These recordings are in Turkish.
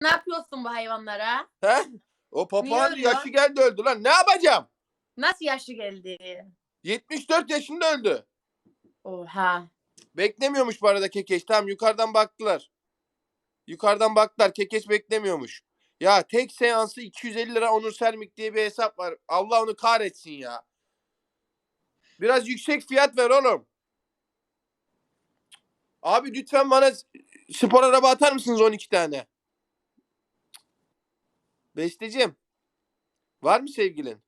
Ne yapıyorsun bu hayvanlara? He? O papağan ölüyor? yaşı geldi öldü lan. Ne yapacağım? Nasıl yaşı geldi? 74 yaşında öldü. Oha. Beklemiyormuş bu arada kekeç. Tamam yukarıdan baktılar. Yukarıdan baktılar. Kekeç beklemiyormuş. Ya tek seansı 250 lira Onur Sermik diye bir hesap var. Allah onu kahretsin ya. Biraz yüksek fiyat ver oğlum. Abi lütfen bana spor araba atar mısınız 12 tane? Besteciğim. Var mı sevgilin?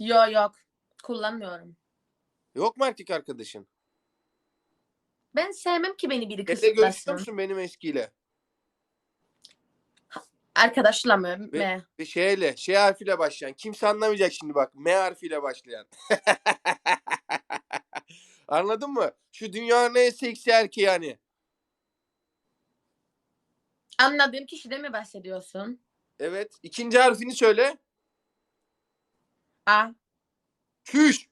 Yok yok. Kullanmıyorum. Yok mu erkek arkadaşın? Ben sevmem ki beni biri Hele görüşüyor kısıtlasın. musun benim eskiyle? Arkadaşla mı? Ve- Ne? Bir şeyle, şey harfiyle başlayan. Kimse anlamayacak şimdi bak. M harfiyle başlayan. Anladın mı? Şu dünyanın en seksi erkeği yani. Anladığım kişiden mi bahsediyorsun? Evet. İkinci harfini söyle. Ah, Küş.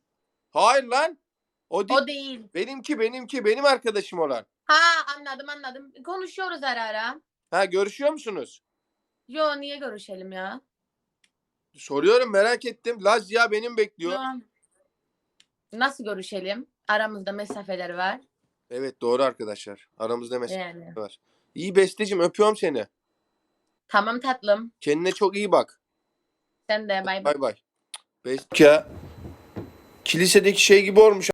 Hayır lan. O değil. o değil. Benimki, benimki, benim arkadaşım olan. Ha anladım anladım. Konuşuyoruz ara ara. Ha görüşüyor musunuz? Yo niye görüşelim ya? Soruyorum merak ettim. Laz ya benim bekliyor. Yo. Nasıl görüşelim? Aramızda mesafeler var. Evet doğru arkadaşlar. Aramızda mesele Yani. var. İyi bestecim öpüyorum seni. Tamam tatlım. Kendine çok iyi bak. Sen de bay bay. Bay bay. Best ya. Kilisedeki şey gibi olmuş